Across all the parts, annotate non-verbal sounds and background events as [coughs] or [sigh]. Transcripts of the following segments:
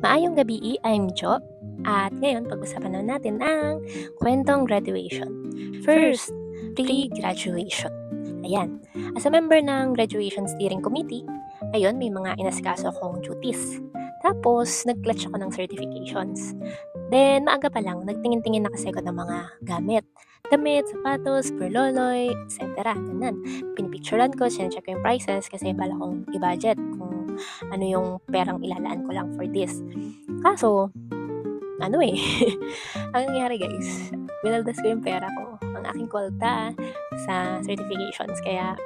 Maayong gabi, I'm Jo. At ngayon, pag-usapan na natin ang kwentong graduation. First, pre-graduation. Ayan. As a member ng graduation steering committee, ayun, may mga inasikaso akong duties. Tapos, nag-clutch ako ng certifications. Then, maaga pa lang, nagtingin-tingin na kasi ako ng mga gamit. Damit, sapatos, perloloy, etc. Ganun. Pinipicturean ko, sinecheck ko yung prices kasi bala kong i-budget kung ano yung perang ilalaan ko lang for this. Kaso, ano eh, [laughs] ang nangyari guys, binaldas ko yung pera ko, ang aking kwalta sa certifications. Kaya,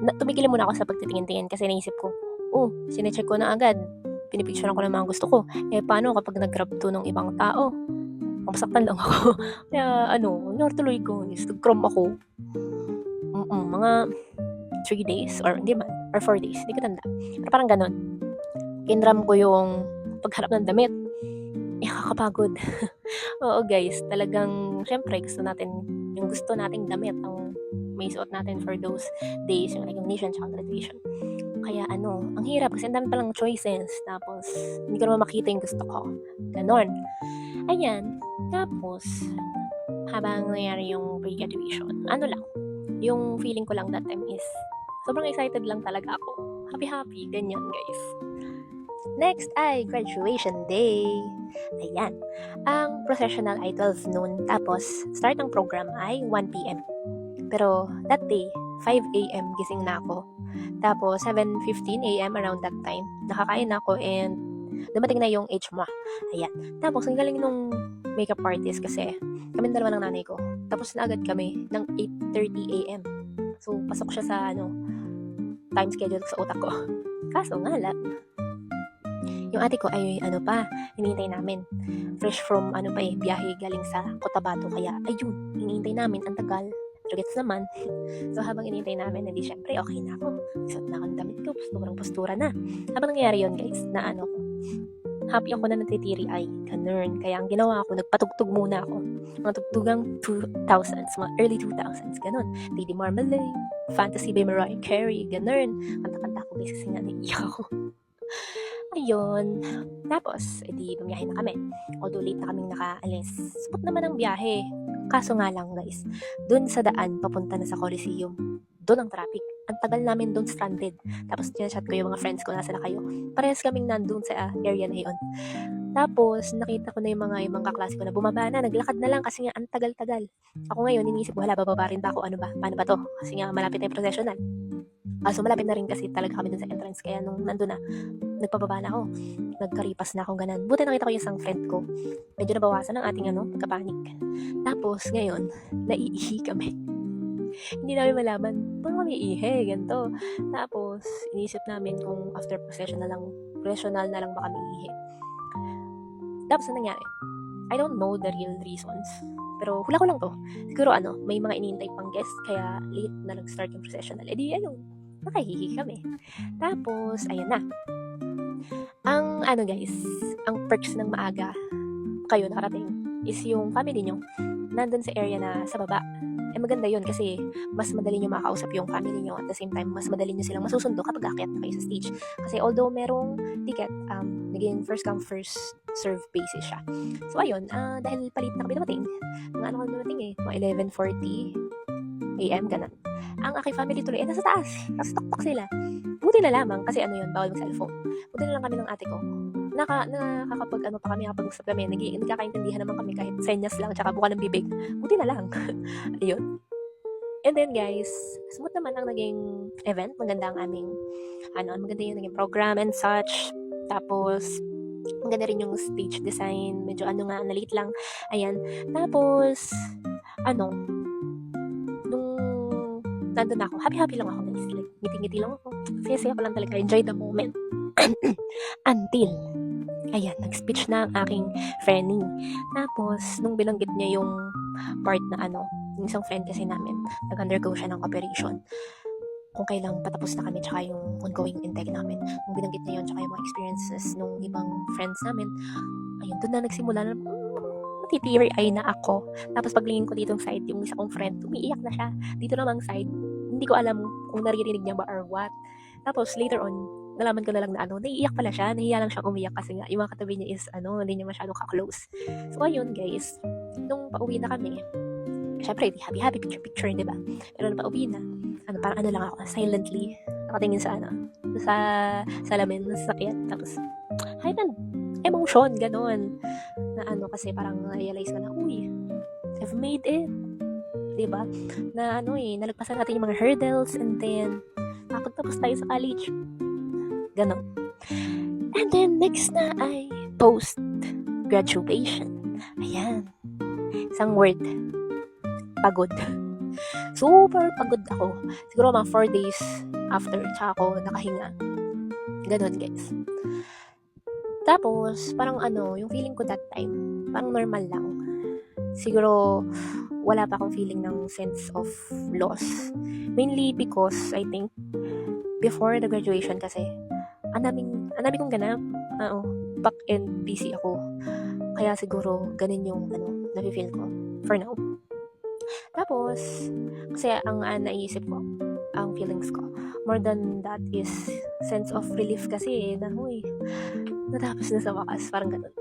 na, tumigil muna ako sa pagtitingin-tingin kasi naisip ko, oh, sinecheck ko na agad. Pinipicturean ko na mga gusto ko. Eh, paano kapag nag-grab to ng ibang tao? Mamasaktan lang ako. [laughs] Kaya, ano, nartuloy ko is nag-chrome ako. Mm-mm, mga 3 days, or hindi man, or 4 days, hindi ko tanda. Pero parang ganun. Kinram ko yung pagharap ng damit. Eh, kakapagod. [laughs] Oo guys, talagang, syempre, gusto natin, yung gusto nating damit, ang may suot natin for those days, yung recognition tsaka graduation. Kaya ano, ang hirap kasi ang dami palang choices. Tapos, hindi ko naman makita yung gusto ko. Ganon. Ayan. Tapos, habang nangyari yung pre-graduation, ano lang, yung feeling ko lang that time is, sobrang excited lang talaga ako. Happy-happy, ganyan guys. Next ay graduation day. Ayan. Ang processional ay 12 noon. Tapos, start ng program ay 1 p.m. Pero, that day, 5 a.m. gising na ako. Tapos, 7.15 a.m. around that time, nakakain na ako and dumating na yung age mo. Ayan. Tapos, ang galing nung makeup artist kasi kami dalawa ng nanay ko. Tapos na agad kami ng 8.30 a.m. So, pasok siya sa ano, time schedule sa utak ko. Kaso nga lang, yung ate ko ay ano pa, hinihintay namin. Fresh from ano pa eh, biyahe galing sa Cotabato. Kaya ayun, hinihintay namin, ang tagal. Gets naman. [laughs] so habang hinihintay namin, hindi syempre okay na ako. Isot na ako damit ko, posturang postura na. Habang nangyayari yun guys, na ano ko, happy ako na natitiri ay ganun. Kaya ang ginawa ko, nagpatugtog muna ako. Mga tugtugang 2000s, mga early 2000s, ganun. Lady Marmalade, Fantasy by Mariah Carey, ganun. Kanta-kanta ko kasi nga naiiyak ako. [laughs] Ayun. Tapos, edi bumiyahe na kami. Although late na kaming nakaalis. Spot naman ang biyahe. Kaso nga lang guys, dun sa daan papunta na sa Coliseum, doon ang traffic. Ang tagal namin doon stranded. Tapos chat ko yung mga friends ko, nasa na kayo. Parehas kaming nandun sa uh, area na yun. Tapos, nakita ko na yung mga ibang kaklase ko na bumaba na, naglakad na lang kasi nga ang tagal-tagal. Ako ngayon, iniisip ko, hala, bababa rin ba ako? Ano ba? Paano ba to? Kasi nga, malapit na yung processional. Ah, so malapit na rin kasi talaga kami dun sa entrance. Kaya nung nandun na, nagpababa na ako. Nagkaripas na akong ganan. Buti nakita ko yung isang friend ko. Medyo nabawasan ang ating ano, pagkapanik. Tapos, ngayon, naiihi kami. Hindi namin malaman, paano kami iihi, ganito. Tapos, inisip namin kung after procession na lang, processional na lang ba kami iihi. Tapos, ano nangyari? I don't know the real reasons. Pero hula ko lang to. Siguro ano, may mga inintay pang guest, kaya late na nag-start yung processional. E di, ayun, nakahihi kami. Tapos, ayan na. Ang ano guys, ang perks ng maaga kayo nakarating is yung family nyo nandun sa area na sa baba. Eh maganda yun kasi mas madali nyo makakausap yung family nyo at the same time mas madali nyo silang masusundo kapag akyat na kayo sa stage. Kasi although merong ticket, um, naging first come first serve basis siya. So ayun, uh, dahil palit na kami dumating, mga ano kami dumating eh, mga 11.40 AM, ganun. Ang aking family tuloy, eh, nasa taas. Nasa tuktok sila. Buti na lamang, kasi ano yun, bawal mag-cellphone. Buti na lang kami ng ate ko. Naka, nakakapag ano pa kami, nakapag-usap kami, nag nagkakaintindihan naman kami kahit senyas lang, tsaka buka ng bibig. Buti na lang. [laughs] Ayun. And then guys, smooth naman ang naging event. Maganda ang aming, ano, maganda yung naging program and such. Tapos, maganda rin yung stage design. Medyo ano nga, nalit lang. Ayan. Tapos, ano, nung nandun ako, happy-happy lang ako guys. Like, ngiti-ngiti lang ako. Saya-saya ko lang talaga. Enjoy the moment. [coughs] Until, ayan, nag-speech na ang aking friending. Tapos, nung binanggit niya yung part na ano, yung isang friend kasi namin, nag-undergo siya ng operation kung kailang patapos na kami tsaka yung ongoing intake namin. Nung binanggit niya yun, tsaka yung mga experiences nung ibang friends namin, ayun, doon na nagsimula na, natitiri ay na ako. Tapos paglingin ko dito side, yung isa kong friend, umiiyak na siya. Dito namang side, hindi ko alam kung naririnig niya ba or what. Tapos later on, nalaman ko na lang na ano, naiiyak pala siya, nahiya lang siyang umiyak kasi nga, yung mga katabi niya is, ano, hindi niya masyadong ka-close. So, ayun, guys, nung pauwi na kami, syempre, di happy-happy, picture-picture, di ba? Pero nung pauwi na, ano, parang ano lang ako, silently, nakatingin sa, ano, sa salamin ng sasakyan, tapos, hay na, emotion, ganun. Na ano, kasi parang realize ko na, uy, I've made it. Diba? Na ano eh, nalagpasan natin yung mga hurdles and then, nakapagtapos tayo sa college. Ganon. And then, next na ay post-graduation. Ayan. Isang word. Pagod. [laughs] Super pagod ako. Siguro mga 4 days after, tsaka ako nakahinga. Ganon, guys. Tapos, parang ano, yung feeling ko that time, parang normal lang. Siguro, wala pa akong feeling ng sense of loss. Mainly because, I think, before the graduation kasi, ang daming, ang daming kong ganap. Oo, back and busy ako. Kaya siguro, ganun yung, ano, nafe-feel ko. For now. Tapos, kasi ang uh, naisip ko, ang feelings ko, more than that is sense of relief kasi eh, na, huy, natapos na sa wakas. Parang ganun.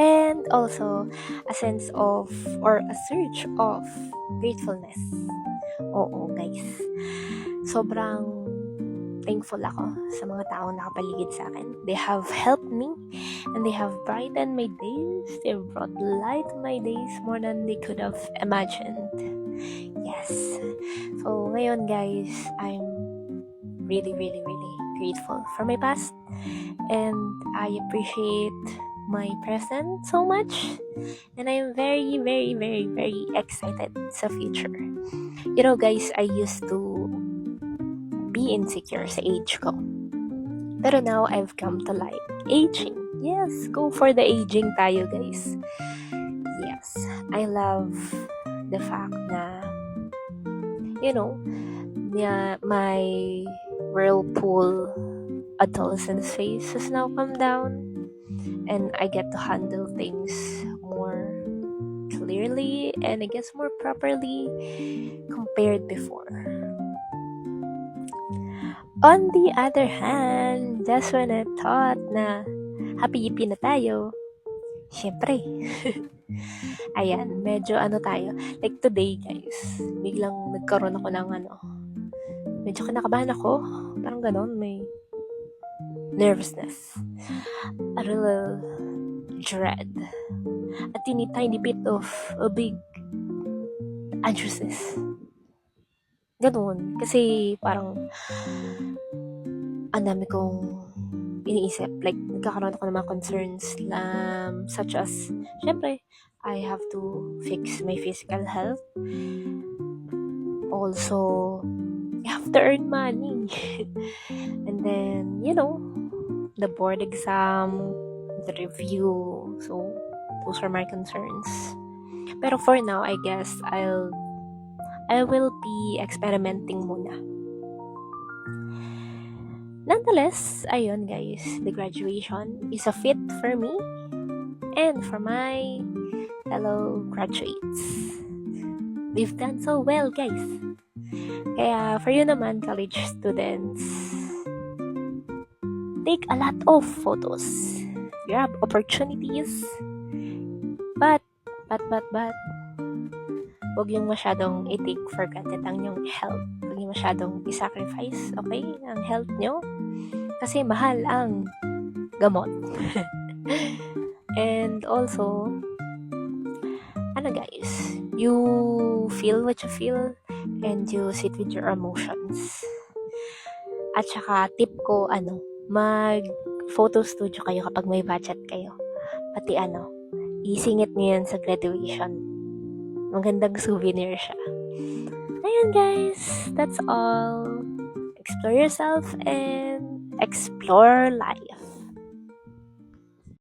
And also, a sense of, or a surge of gratefulness. Oo, guys. Sobrang thankful ako sa mga taong nakapaligid sa akin. They have helped me and they have brightened my days. They brought light to my days more than they could have imagined. Yes. So, ngayon guys, I'm really, really, really grateful for my past and I appreciate my present so much and I am very, very, very, very excited sa future. You know guys, I used to be insecure sa age ko. Pero now, I've come to like aging. Yes, go for the aging tayo guys. Yes, I love the fact na, you know, na my whirlpool adolescence phase has now come down and I get to handle things more clearly and I guess more properly compared before. On the other hand, just when I thought na happy-yippy na tayo, syempre, [laughs] ayan, medyo ano tayo, like today guys, biglang nagkaroon ako ng ano, medyo kinakabahan ako, parang ganon, may nervousness, a little dread, a teeny tiny bit of a big anxiousness. Ganun. Kasi parang ang dami kong iniisip. Like, nagkakaroon ako ng mga concerns um, such as, syempre, I have to fix my physical health. Also, I have to earn money. [laughs] and then, you know, the board exam, the review. So, those are my concerns. Pero for now, I guess I'll I will be experimenting muna. Nonetheless, ayun guys, the graduation is a fit for me and for my fellow graduates. We've done so well, guys. Kaya for you naman, college students, take a lot of photos. Grab opportunities. But, but, but, but, huwag yung masyadong i-take for granted ang yung health. Huwag yung masyadong i-sacrifice, okay, ang health nyo. Kasi mahal ang gamot. [laughs] And also, ano guys, you feel what you feel and you sit with your emotions. At saka, tip ko, ano, mag photo studio kayo kapag may budget kayo. Pati ano, isingit niyo yan sa graduation. Magandang souvenir siya. Ayan guys, that's all. Explore yourself and explore life.